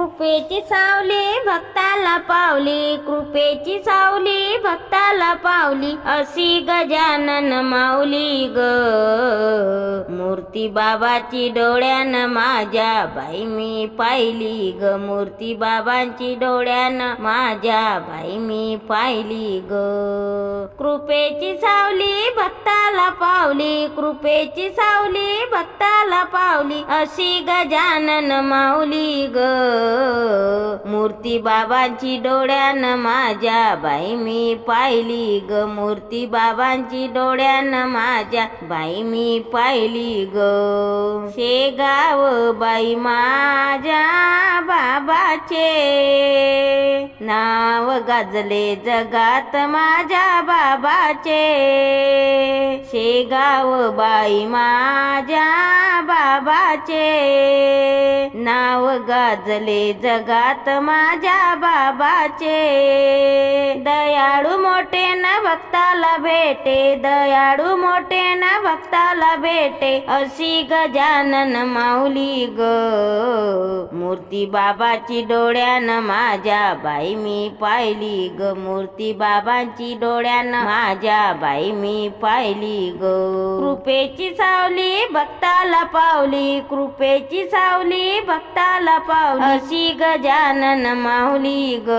कृपेची सावली भक्ताला पावली कृपेची सावली भक्ताला पावली अशी गजानन माऊली ग. मूर्ती बाबाची डोळ्यानं माझ्या बाई मी पाहिली ग. मूर्ती बाबांची डोळ्यानं माझ्या बाई मी पाहिली ग. कृपेची सावली भक्ताला पावली कृपेची सावली भक्ताला पावली अशी गजानन माऊली ग. मूर्ती बाबांची डोळ्यानं माझ्या बाई मी पाहिली ग. मूर्ती बाबांची डोळ्यानं माझ्या बाई मी पाहिली ग. शेगाव बाई माझ्या बाबाचे. नाव गाजले जगात माझ्या बाबाचे. शेगाव बाई माझ्या बाबाचे. नाव गाजले जगात माझ्या बाबाचे. दयाळू मोठे न भक्ताला भेटे दयाळू मोठे न भक्ताला भेटे. अशी गजानन माऊली ग. मूर्ती बाबाची डोळ्यानं माझ्या बाई मी पाहिली ग मूर्ती बाबांची डोळ्यानं. माझ्या बाई मी पाहिली ग. कृपेची सावली भक्ताला पावली कृपेची सावली भक्ताला पावली. अशी गजानन माऊली ग.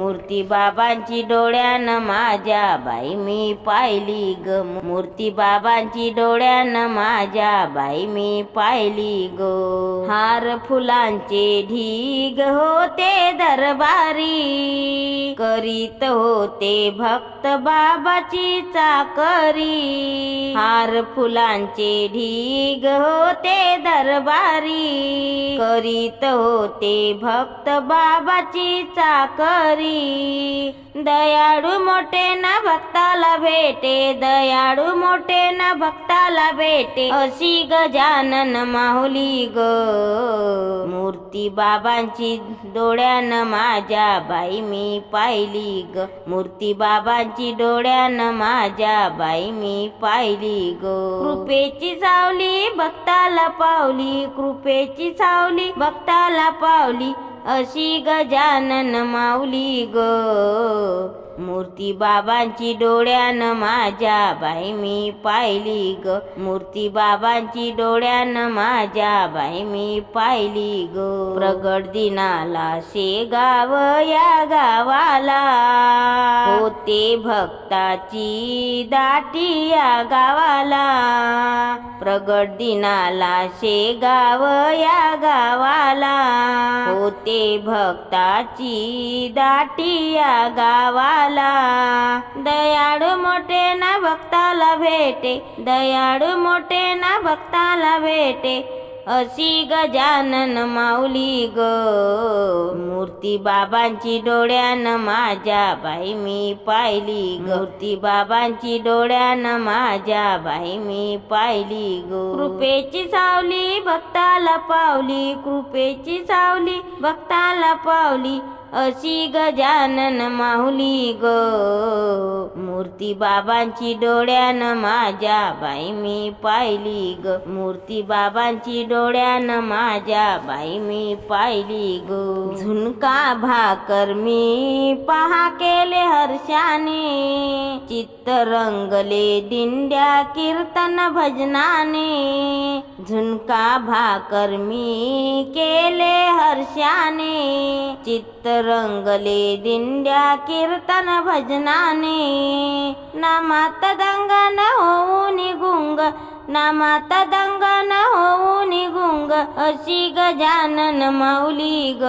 मूर्ती बाबांची डोळ्यानं माझ्या बाई मी पाहिली ग. मूर्ती बाबांची डोळ्यानं माझ्या बाई मी पाहिली ग. हार फुलांचे ढीग होते दरबार. বাড়ি करीत होते भक्त बाबाची चाकरी. हार फुलांचे ढीग होते दरबारी. करीत होते भक्त बाबाची चाकरी. दयाळू मोठे ना भक्ताला भेटे दयाळू मोठे ना भक्ताला भेटे. अशी गजानन माहुली ग. मूर्ती बाबांची डोळ्यानं माझ्या बाई मी पाहिली ग. मूर्ती बाबांची डोळ्यानं माझ्या बाई मी पाहिली ग. कृपेची सावली भक्ताला पावली कृपेची सावली भक्ताला पावली अशी गजानन माऊली ग. मूर्ती बाबांची डोळ्यानं माझ्या बाई मी पाहिली ग. मूर्ती बाबांची डोळ्यानं माझ्या बाई मी पाहिली ग. प्रगट दिनाला शेगाव या गावाला. होते भक्ताची दाटी या गावाला. प्रगट दिनाला शेगाव या गावाला. होते भक्ताची दाटी या गावाला. दयाळू मोठे ना भक्ताला भेटे. दयाळू मोठे ना भक्ताला भेटे. अशी गजानन माऊली ग. मूर्ती बाबांची डोळ्यानं माझ्या बाई मी पाहिली ग. मूर्ती बाबांची डोळ्यानं माझ्या बाई मी पाहिली ग. कृपेची सावली भक्ताला पावली. कृपेची सावली भक्ताला पावली. अशी गजानन माहुली ग. मूर्ती बाबांची डोळ्यानं माझ्या बाई मी पाहिली ग. मूर्ती बाबांची डोळ्यानं माझ्या बाई मी पाहिली ग. झुणका भाकर मी पहा केले हर्षाने. चित्त रंगले दिंड्या कीर्तन भजनाने. झुणका भाकर मी केले हर्षाने. चित्त रंगले दिंड्या कीर्तन भजनाने नामात दंगन होऊन गुंग नामाता दंग न होऊ निगुंग अशी गजानन माऊली ग.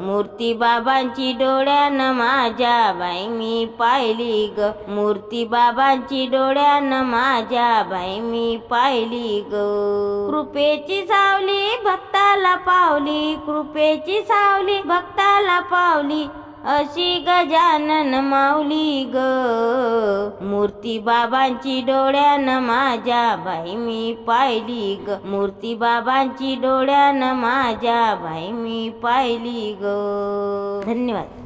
मूर्ती बाबांची डोळ्यानं माझ्या बाई मी पाहिली ग. मूर्ती बाबांची डोळ्यानं माझ्या बाई मी पाहिली ग. कृपेची सावली भक्ताला पावली कृपेची सावली भक्ताला पावली. अशी गजानन माऊली ग. मूर्ती बाबांची डोळ्यानं माझ्या बाई मी पाहिली ग. मूर्ती बाबांची डोळ्यानं माझ्या बाई मी पाहिली ग. धन्यवाद.